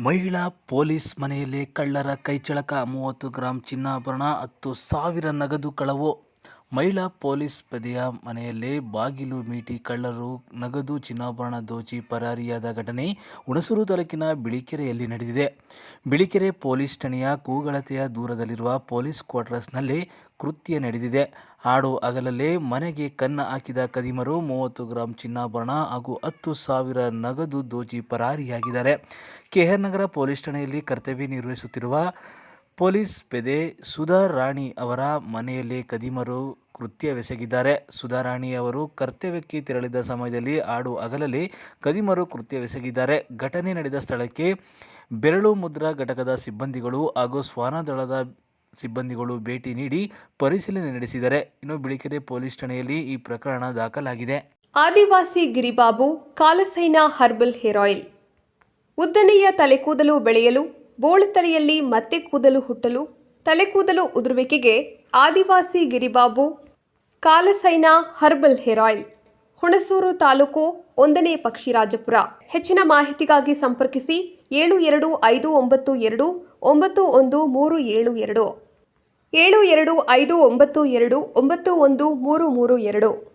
ಮಹಿಳಾ ಪೊಲೀಸ್ ಮನೆಯಲ್ಲಿ ಕಳ್ಳರ ಕೈಚಳಕ ಮೂವತ್ತು ಗ್ರಾಂ ಚಿನ್ನಾಭರಣ ಹತ್ತು ಸಾವಿರ ನಗದು ಕಳವು ಮಹಿಳಾ ಪೊಲೀಸ್ ಪೇದೆಯ ಮನೆಯಲ್ಲೇ ಬಾಗಿಲು ಮೀಟಿ ಕಳ್ಳರು, ನಗದು ಚಿನ್ನಾಭರಣ ದೋಚಿ ಪರಾರಿಯಾದ ಘಟನೆ ಹುಣಸೂರು ತಾಲೂಕಿನ ಬಿಳಿಕೆರೆಯಲ್ಲಿ ನಡೆದಿದೆ. ಬಿಳಿಕೆರೆ ಪೊಲೀಸ್ ಠಾಣೆಯ ಕೂಗಳತೆಯ ದೂರದಲ್ಲಿರುವ ಪೊಲೀಸ್ ಕ್ವಾರ್ಟರ್ಸ್ನಲ್ಲಿ ಕೃತ್ಯ ನಡೆದಿದೆ. ಹಾಡು ಅಗಲಲ್ಲೇ ಮನೆಗೆ ಕನ್ನ ಹಾಕಿದ ಕದಿಮರು ಮೂವತ್ತು ಗ್ರಾಂ ಚಿನ್ನಾಭರಣ ಹಾಗೂ ಹತ್ತು ಸಾವಿರ ನಗದು ದೋಚಿ ಪರಾರಿಯಾಗಿದ್ದಾರೆ. ಕೆಆರ್ ನಗರ ಪೊಲೀಸ್ ಠಾಣೆಯಲ್ಲಿ ಕರ್ತವ್ಯ ನಿರ್ವಹಿಸುತ್ತಿರುವ ಪೊಲೀಸ್ ಪೆದೆ ಸುಧಾ ರಾಣಿ ಅವರ ಮನೆಯಲ್ಲಿ ಕದಿಮರು ಕೃತ್ಯವೆಸಗಿದ್ದಾರೆ. ಸುಧಾ ರಾಣಿ ಅವರು ಕರ್ತವ್ಯಕ್ಕೆ ತೆರಳಿದ ಸಮಯದಲ್ಲಿ ಆಡು ಹಗಲಲ್ಲಿ ಕದಿಮರು ಕೃತ್ಯವೆಸಗಿದ್ದಾರೆ. ಘಟನೆ ನಡೆದ ಸ್ಥಳಕ್ಕೆ ಬೆರಳು ಮುದ್ರಾ ಘಟಕದ ಸಿಬ್ಬಂದಿಗಳು ಹಾಗೂ ಶ್ವಾನದಳದ ಸಿಬ್ಬಂದಿಗಳು ಭೇಟಿ ನೀಡಿ ಪರಿಶೀಲನೆ ನಡೆಸಿದರೆ. ಇನ್ನು ಬಿಳಿಕೆರೆ ಪೊಲೀಸ್ ಠಾಣೆಯಲ್ಲಿ ಈ ಪ್ರಕರಣ ದಾಖಲಾಗಿದೆ. Adivasi Giribabu, Kalasaina herbal hair oil. ಉದ್ದನೆಯ ತಲೆಕೂದಲು ಬೆಳೆಯಲು ಬೋಳು ತಲೆಯಲ್ಲಿ ಮತ್ತೆ ಕೂದಲು ಹುಟ್ಟಲು, ತಲೆ ಕೂದಲು ಉದುರುವಿಕೆಗೆ Adivasi Giribabu, Kalasaina herbal hair oil, Hunsur taluk ಒಂದನೇ ಪಕ್ಷಿರಾಜಪುರ. ಹೆಚ್ಚಿನ ಮಾಹಿತಿಗಾಗಿ ಸಂಪರ್ಕಿಸಿ ಏಳು ಎರಡು ಐದು ಒಂಬತ್ತು ಎರಡು, ಒಂಬತ್ತು ಒಂದು ಮೂರು ಏಳು ಎರಡು ಏಳು ಎರಡು ಐದು ಒಂಬತ್ತು ಎರಡು, ಒಂಬತ್ತು ಒಂದು ಮೂರು ಮೂರು ಎರಡು.